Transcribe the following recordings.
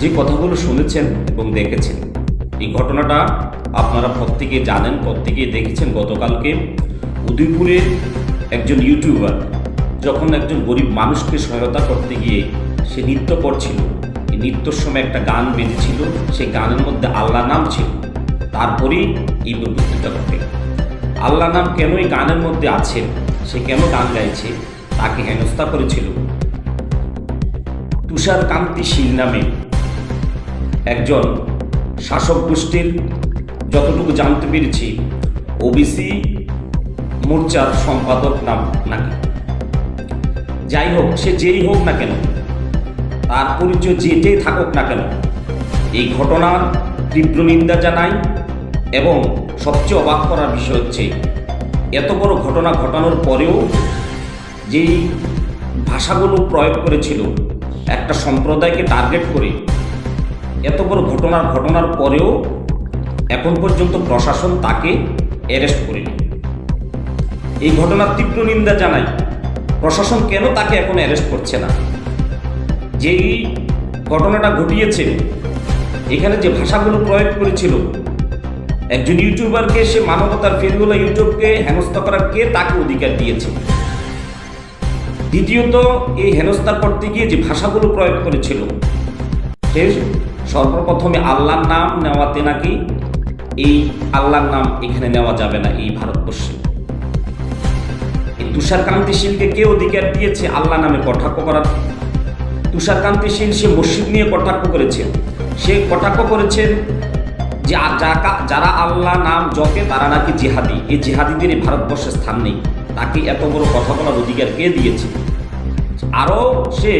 যে কথাগুলো শুনেছেন এবং দেখেছেন, এই ঘটনাটা আপনারা প্রত্যেকে জানেন, প্রত্যেকেই দেখেছেন গতকালকে। উদয়পুরের একজন ইউটিউবার যখন একজন গরিব মানুষকে সহায়তা করতে গিয়ে সে নৃত্য করছিল নৃত্যর সময় একটা গান বেজেছিল সেই গানের মধ্যে আল্লাহ নাম ছিল। তারপরেই এই দুর্ঘটনাটা ঘটে। আল্লাহ নাম কেন এই গানের মধ্যে আছে? সে কেন গান গাইছে? তাকে হেনস্থা করেছিল তুষার কান্তি শীল নামে একজন শাসক গোষ্ঠীর যতটুকু জানতে পেরেছি, ওবিসি মোর্চার সম্পাদক নাম নাকি। যাই হোক, সে যেই হোক না কেন, তার পরিচয় যেতেই থাকুক না কেন, এই ঘটনার তীব্র নিন্দা জানাই এবং সবচেয়ে অবাক করার বিষয় হচ্ছে, এত বড় ঘটনা ঘটানোর পরেও যেই ভাষাগুলো প্রয়োগ করেছিল, একটা সম্প্রদায়কে টার্গেট করে এত বড় ঘটনার ঘটনার পরেও এখন পর্যন্ত প্রশাসন তাকে অ্যারেস্ট করেনি। এই ঘটনার তীব্র নিন্দা জানাই, প্রশাসন কেন তাকে এখন অ্যারেস্ট করছে না? যেই ঘটনাটা ঘটিয়েছে, এখানে যে ভাষাগুলো প্রয়োগ করেছিল, একজন ইউটিউবারকে সে মানবতার ফেরিওলা ইউটিউবকে হেনস্থা করার কে তাকে অধিকার দিয়েছে? দ্বিতীয়ত, এই হেনস্থার করতে গিয়ে যে ভাষাগুলো প্রয়োগ করেছিল সর্বপ্রথমে আল্লাহর নাম নেওয়াতে নাকি এই আল্লাহর নাম এখানে নেওয়া যাবে না এই ভারতবর্ষে। এই তুষারকান্তি শীলকে কে অধিকার দিয়েছে আল্লাহ নামে কটাক্ষ করার? তুষারকান্তি শীল সে মসজিদ নিয়ে কটাক্ষ করেছে। সে কটাক্ষ করেছেন যে যারা আল্লাহ নাম জপে তারা নাকি জিহাদি। এই জিহাদিদের এই ভারতবর্ষের স্থান নেই। তাকে এত বড় কথা বলার অধিকার কে দিয়েছে? আরও সে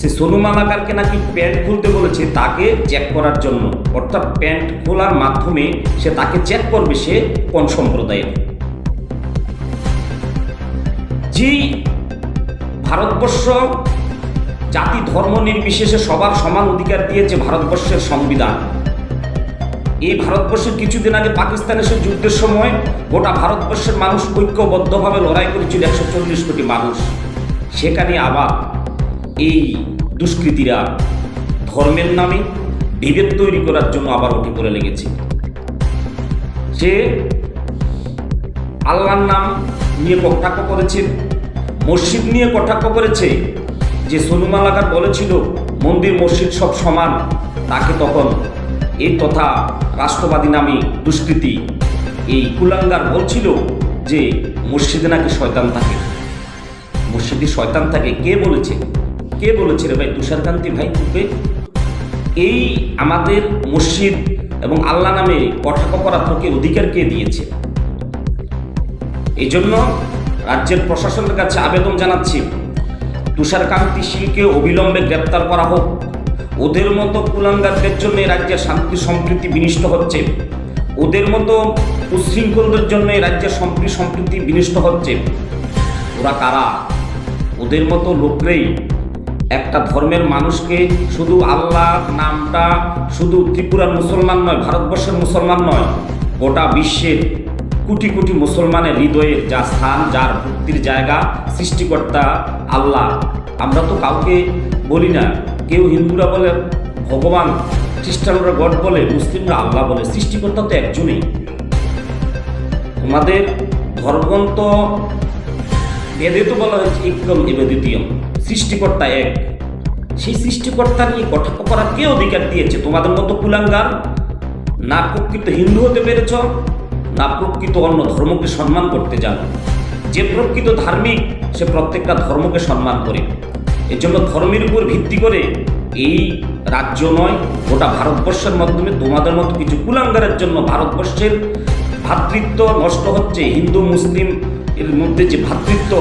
সে সোনু মালাকারকে নাকি প্যান্ট খুলতে বলেছে তাকে চেক করার জন্য। অর্থাৎ প্যান্ট খোলার মাধ্যমে সে তাকে চেক করবে সে কোন সম্প্রদায়ের। যে ভারতবর্ষ জাতি ধর্ম নির্বিশেষে সবার সমান অধিকার দিয়েছে ভারতবর্ষের সংবিধান। এই ভারতবর্ষের কিছুদিন আগে পাকিস্তান এসে যুদ্ধের সময় গোটা ভারতবর্ষের মানুষ ঐক্যবদ্ধভাবে লড়াই করেছিল একশো চল্লিশ কোটি মানুষ। সেখানে আবার এই দুষ্কৃতীরা ধর্মের নামে বিভেদ তৈরি করার জন্য আবার উঠে পড়ে লেগেছে। সে আল্লাহর নাম নিয়ে কটাক্ষ করেছে, মসজিদ নিয়ে কটাক্ষ করেছে। যে সনুমালাকার বলেছিল, মন্দির, মসজিদ সব সমান, তাকে তখন এই তথা রাষ্ট্রবাদী নামে দুষ্কৃতি এই কুলাঙ্গার বলছিল যে মসজিদে নাকি শয়তান থাকে। মসজিদে শয়তান থাকে, কে বলেছে? কে বলেছে রে ভাই তুষারকান্তি ভাই? তোকে এই আমাদের মসজিদ এবং আল্লাহ নামে কটাক্ষ করা তোকে অধিকার কে দিয়েছে? এই জন্য রাজ্যের প্রশাসনের কাছে আবেদন জানাচ্ছি তুষারকান্তি শীলকে অবিলম্বে গ্রেপ্তার করা হোক। ওদের মতো কুলাঙ্গারদের জন্য রাজ্যের শান্তি সম্প্রীতি বিনিষ্ট হচ্ছে। ওদের মতো উশৃঙ্খলদের জন্য রাজ্যের সম্প্রী সম্প্রীতি বিনিষ্ট হচ্ছে। ওরা কারা? ওদের মতো লোকরেই একটা ধর্মের মানুষকে শুধু আল্লাহ নামটা শুধু ত্রিপুরার মুসলমান নয়, ভারতবর্ষের মুসলমান নয়, গোটা বিশ্বের কোটি কোটি মুসলমানের হৃদয়ে যা স্থান, যার ভক্তির জায়গা সৃষ্টিকর্তা আল্লাহ। আমরা তো কাউকে বলি না, কেউ হিন্দুরা বলে, ভগবান, খ্রিস্টানরা গড বলে, মুসলিমরা আল্লাহ বলে, সৃষ্টিকর্তা তো একজনই। তোমাদের ধর্মগ্রন্থ বেদে তো বলা হয়েছে, একদম এবেদিতীয়ম সৃষ্টিকর্তা এক। সেই সৃষ্টিকর্তা নিয়ে কটাক্ষ করার কে অধিকার দিয়েছে? তোমাদের মতো কুলাঙ্গার? না প্রকৃত হিন্দু হতে পেরেছ, না প্রকৃত অন্য ধর্মকে সম্মান করতে জানো। যে প্রকৃত ধার্মিক, সে প্রত্যেকটা ধর্মকে সম্মান করে। এর জন্য ধর্মের উপর ভিত্তি করে এই রাজ্য নয়, গোটা ভারতবর্ষের মাধ্যমে তোমাদের মতো কিছু কুলাঙ্গারের জন্য ভারতবর্ষের ভ্রাতৃত্ব নষ্ট হচ্ছে হিন্দু, মুসলিম এর মধ্যে যে ভ্রাতৃত্ব